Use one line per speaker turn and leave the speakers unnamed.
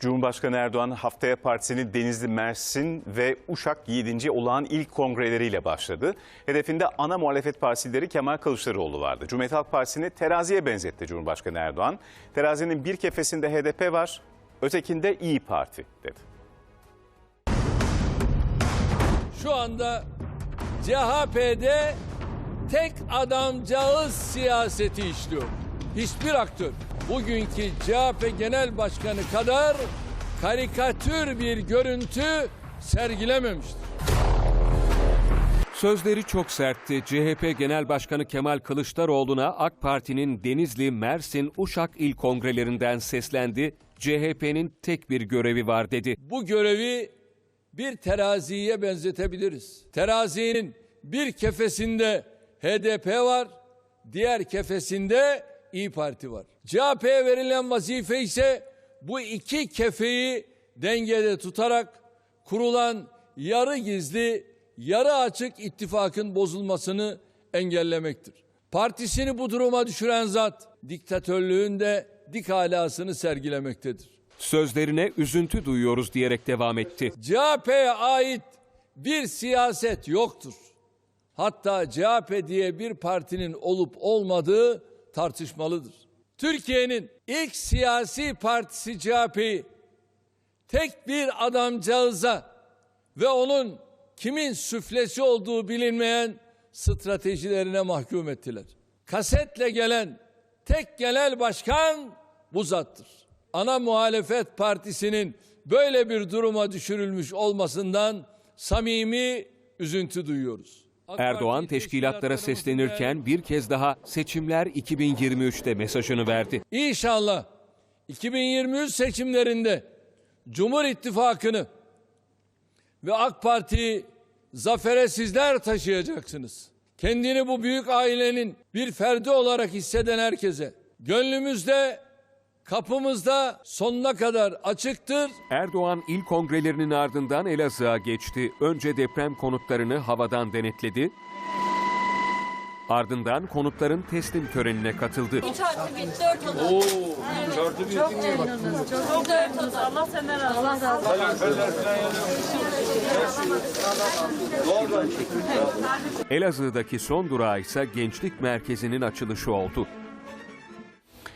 Cumhurbaşkanı Erdoğan haftaya partisinin Denizli, Mersin ve Uşak 7. olağan ilk kongreleriyle başladı. Hedefinde ana muhalefet partisi lideri Kemal Kılıçdaroğlu vardı. Cumhuriyet Halk Partisi'ni teraziye benzetti Cumhurbaşkanı Erdoğan. Terazinin bir kefesinde HDP var, ötekinde İyi Parti dedi.
Şu anda CHP'de tek adamcağız siyaseti işliyor. Hiçbir aktör bugünkü CHP Genel Başkanı kadar karikatür bir görüntü sergilememiştir.
Sözleri çok sertti. CHP Genel Başkanı Kemal Kılıçdaroğlu'na AK Parti'nin Denizli, Mersin, Uşak il kongrelerinden seslendi. CHP'nin tek bir görevi var dedi.
Bu görevi bir teraziye benzetebiliriz. Terazinin bir kefesinde HDP var, diğer kefesinde İyi Parti var. CHP'ye verilen vazife ise bu iki kefeyi dengede tutarak kurulan yarı gizli, yarı açık ittifakın bozulmasını engellemektir. Partisini bu duruma düşüren zat diktatörlüğün de dik alasını sergilemektedir.
Sözlerine üzüntü duyuyoruz diyerek devam etti.
CHP'ye ait bir siyaset yoktur. Hatta CHP diye bir partinin olup olmadığı tartışmalıdır. Türkiye'nin ilk siyasi partisi CHP'yi tek bir adamcağıza ve onun kimin süflesi olduğu bilinmeyen stratejilerine mahkum ettiler. Kasetle gelen tek genel başkan bu zattır. Ana muhalefet partisinin böyle bir duruma düşürülmüş olmasından samimi üzüntü duyuyoruz.
Erdoğan teşkilatlara seslenirken bir kez daha seçimler 2023'te mesajını verdi.
İnşallah 2023 seçimlerinde Cumhur İttifakı'nı ve AK Parti'yi zafere sizler taşıyacaksınız. Kendini bu büyük ailenin bir ferdi olarak hisseden herkese gönlümüzde, kapımızda sonuna kadar açıktır.
Erdoğan il kongrelerinin ardından Elazığ'a geçti. Önce deprem konutlarını havadan denetledi. Ardından konutların teslim törenine katıldı.
Üç artı bir, dört oda. Oo, üç artı bir. Çok memnunuz. Çok dört oda. Allah senden razı olsun. Allah razı olsun.
Elazığ'daki son durağı ise gençlik merkezinin açılışı oldu.